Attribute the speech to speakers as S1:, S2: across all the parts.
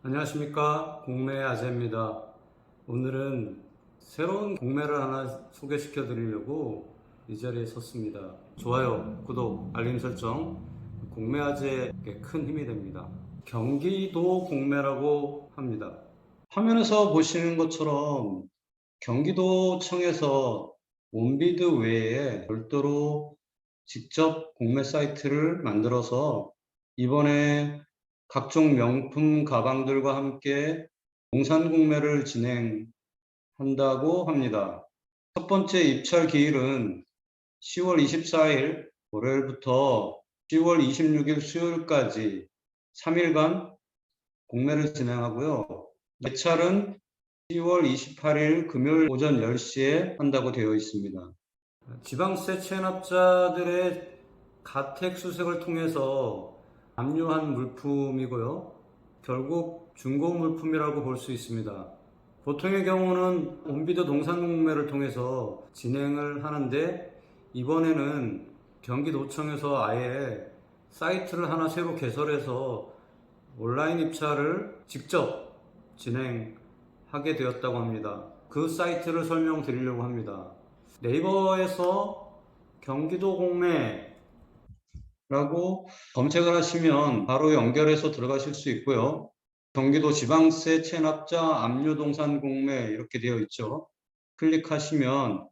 S1: 안녕하십니까 공매 아재입니다. 오늘은 새로운 공매를 하나 소개시켜 드리려고 이 자리에 섰습니다. 좋아요, 구독, 알림 설정 공매 아재에게 큰 힘이 됩니다. 경기도 공매라고 합니다. 화면에서 보시는 것처럼 경기도청에서 온비드 외에 별도로 직접 공매 사이트를 만들어서 이번에 각종 명품 가방들과 함께 공산 공매를 진행한다고 합니다. 첫 번째 입찰 기일은 10월 24일 월요일부터 10월 26일 수요일까지 3일간 공매를 진행하고요. 매찰은 10월 28일 금요일 오전 10시에 한다고 되어 있습니다. 지방세 체납자들의 가택 수색을 통해서 압류한 물품이고요. 결국 중고 물품이라고 볼 수 있습니다. 보통의 경우는 온비드 동산공매를 통해서 진행을 하는데 이번에는 경기도청에서 아예 사이트를 하나 새로 개설해서 온라인 입찰을 직접 진행하게 되었다고 합니다. 그 사이트를 설명드리려고 합니다. 네이버에서 경기도 공매 라고 검색을 하시면 바로 연결해서 들어가실 수 있고요. 경기도 지방세 체납자 압류동산 공매 이렇게 되어 있죠. 클릭하시면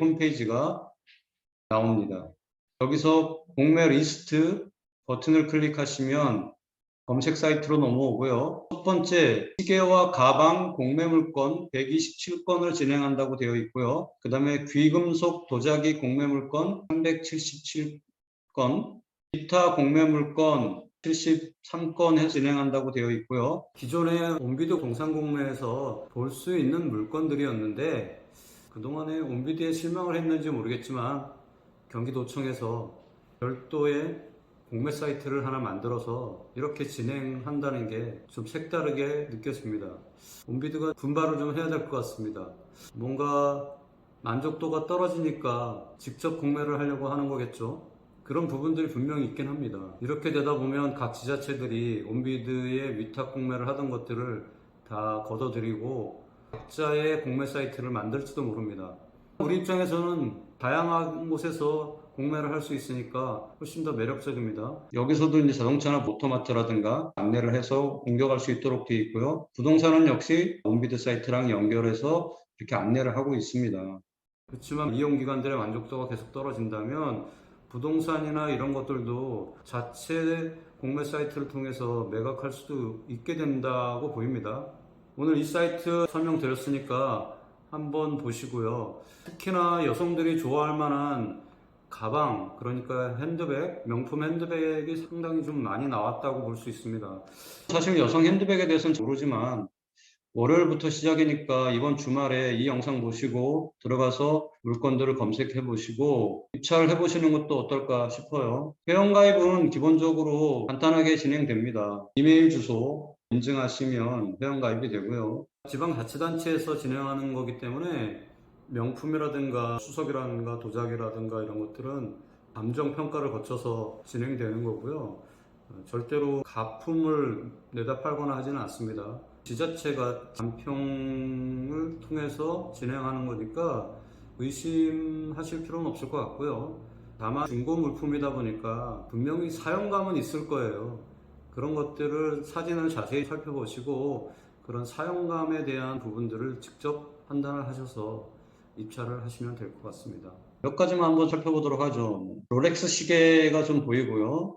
S1: 홈페이지가 나옵니다. 여기서 공매 리스트 버튼을 클릭하시면 검색 사이트로 넘어오고요. 첫 번째 시계와 가방 공매 물건 127건을 진행한다고 되어 있고요. 그 다음에 귀금속 도자기 공매 물건 377건 기타 공매 물건 73건 진행한다고 되어 있고요. 기존의 온비드 공산공매에서 볼 수 있는 물건들이었는데 그동안에 온비드에 실망을 했는지 모르겠지만 경기도청에서 별도의 공매 사이트를 하나 만들어서 이렇게 진행한다는 게 좀 색다르게 느껴집니다. 온비드가 분발을 좀 해야 될 것 같습니다. 뭔가 만족도가 떨어지니까 직접 공매를 하려고 하는 거겠죠. 그런 부분들이 분명히 있긴 합니다. 이렇게 되다 보면 각 지자체들이 온비드의 위탁 공매를 하던 것들을 다 걷어들이고 각자의 공매 사이트를 만들지도 모릅니다. 우리 입장에서는 다양한 곳에서 공매를 할 수 있으니까 훨씬 더 매력적입니다. 여기서도 이제 자동차나 모터마트라든가 안내를 해서 공격할 수 있도록 되어 있고요. 부동산은 역시 온비드 사이트랑 연결해서 이렇게 안내를 하고 있습니다. 그렇지만 이용 기관들의 만족도가 계속 떨어진다면 부동산이나 이런 것들도 자체 공매 사이트를 통해서 매각할 수도 있게 된다고 보입니다. 오늘 이 사이트 설명드렸으니까 한번 보시고요. 특히나 여성들이 좋아할 만한 가방, 그러니까 핸드백, 명품 핸드백이 상당히 좀 많이 나왔다고 볼 수 있습니다. 사실 여성 핸드백에 대해서는 모르지만 월요일부터 시작이니까 이번 주말에 이 영상 보시고 들어가서 물건들을 검색해 보시고 입찰을 해 보시는 것도 어떨까 싶어요. 회원가입은 기본적으로 간단하게 진행됩니다. 이메일 주소 인증하시면 회원가입이 되고요. 지방자치단체에서 진행하는 거기 때문에 명품이라든가 수석이라든가 도자기라든가 이런 것들은 감정 평가를 거쳐서 진행되는 거고요. 어, 절대로 가품을 내다 팔거나 하지는 않습니다. 지자체가 간평을 통해서 진행하는 거니까 의심하실 필요는 없을 것 같고요. 다만 중고 물품이다 보니까 분명히 사용감은 있을 거예요. 그런 것들을 사진을 자세히 살펴보시고 그런 사용감에 대한 부분들을 직접 판단을 하셔서 입찰을 하시면 될 것 같습니다. 몇 가지만 한번 살펴보도록 하죠. 롤렉스 시계가 좀 보이고요.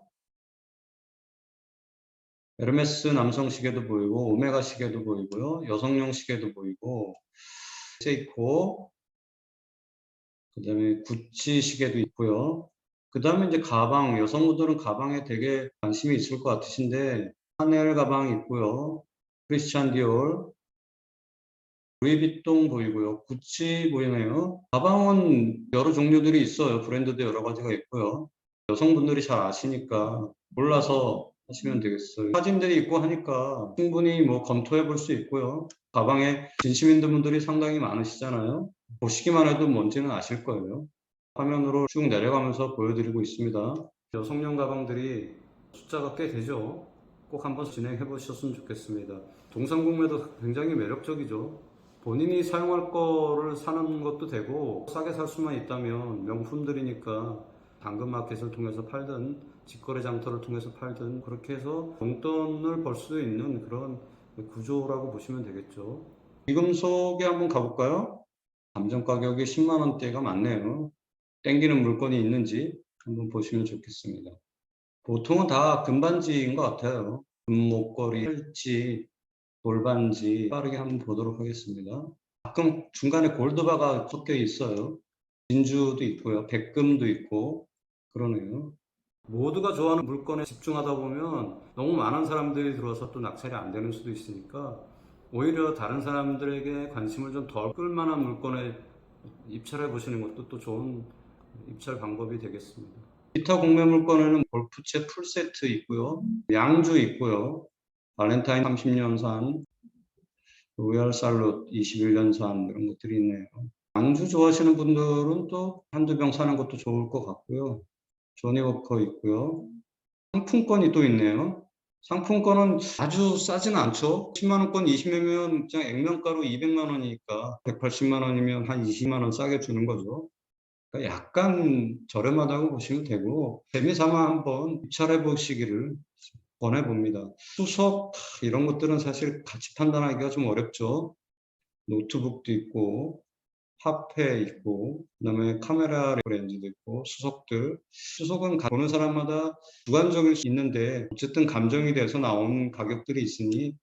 S1: 에르메스 남성 시계도 보이고 오메가 시계도 보이고요. 여성용 시계도 보이고 세이코 그다음에 구찌 시계도 있고요. 그다음에 이제 가방 여성분들은 가방에 되게 관심이 있을 것 같으신데 하넬 가방 있고요. 크리스찬 디올 루이비통 보이고요. 구찌 보이네요. 가방은 여러 종류들이 있어요. 브랜드도 여러 가지가 있고요. 여성분들이 잘 아시니까 몰라서 하시면 되겠어요. 사진들이 있고 하니까 충분히 뭐 검토해 볼 수 있고요. 가방에 진심 있는 분들이 상당히 많으시잖아요. 보시기만 해도 뭔지는 아실 거예요. 화면으로 쭉 내려가면서 보여드리고 있습니다. 여성용 가방들이 숫자가 꽤 되죠. 꼭 한번 진행해 보셨으면 좋겠습니다. 동산공매도 굉장히 매력적이죠. 본인이 사용할 거를 사는 것도 되고 싸게 살 수만 있다면 명품들이니까 당근마켓을 통해서 팔든 직거래 장터를 통해서 팔든 그렇게 해서 용돈을 벌 수 있는 그런 구조라고 보시면 되겠죠. 이금속에 한번 가볼까요? 감정 가격이 10만 원대가 많네요. 땡기는 물건이 있는지 한번 보시면 좋겠습니다. 보통은 다 금반지인 것 같아요. 금목걸이, 팔찌, 돌반지 빠르게 한번 보도록 하겠습니다. 가끔 중간에 골드바가 섞여 있어요. 진주도 있고요. 백금도 있고 그러네요. 모두가 좋아하는 물건에 집중하다 보면 너무 많은 사람들이 들어와서 또 낙찰이 안 되는 수도 있으니까 오히려 다른 사람들에게 관심을 좀 덜 끌만한 물건에 입찰해 보시는 것도 또 좋은 입찰 방법이 되겠습니다. 기타 공매 물건에는 골프채 풀세트 있고요. 양주 있고요. 발렌타인 30년산, 로얄 살롯 21년산 이런 것들이 있네요. 양주 좋아하시는 분들은 또 한두 병 사는 것도 좋을 것 같고요. 조니 워커 있고요. 상품권이 또 있네요. 상품권은 아주 싸진 않죠. 10만 원권 20명이면 그냥 액면가로 200만 원이니까 180만 원이면 한 20만 원 싸게 주는 거죠. 그러니까 약간 저렴하다고 보시면 되고 재미삼아 한번 입찰해 보시기를 권해봅니다. 수석 이런 것들은 사실 같이 판단하기가 좀 어렵죠. 노트북도 있고 화폐 있고 그다음에 카메라 렌즈도 있고 수석들 수석은 가- 보는 사람마다 주관적일 수 있는데 어쨌든 감정이 돼서 나온 가격들이 있으니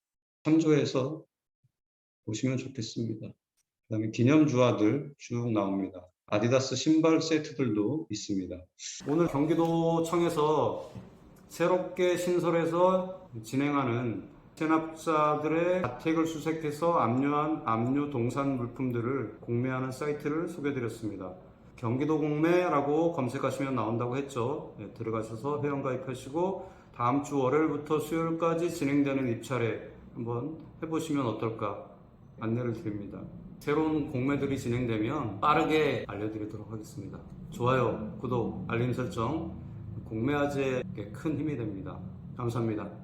S1: 참조해서 보시면 좋겠습니다. 그다음에 기념 주화들 쭉 나옵니다. 아디다스 신발 세트들도 있습니다. 오늘 경기도청에서 새롭게 신설해서 진행하는 체납자들의 자택을 수색해서 압류한 압류 동산 물품들을 공매하는 사이트를 소개드렸습니다. 경기도 공매라고 검색하시면 나온다고 했죠. 네, 들어가셔서 회원가입하시고 다음 주 월요일부터 수요일까지 진행되는 입찰에 한번 해보시면 어떨까 안내를 드립니다. 새로운 공매들이 진행되면 빠르게 알려드리도록 하겠습니다. 좋아요, 구독, 알림 설정, 공매화제에 큰 힘이 됩니다. 감사합니다.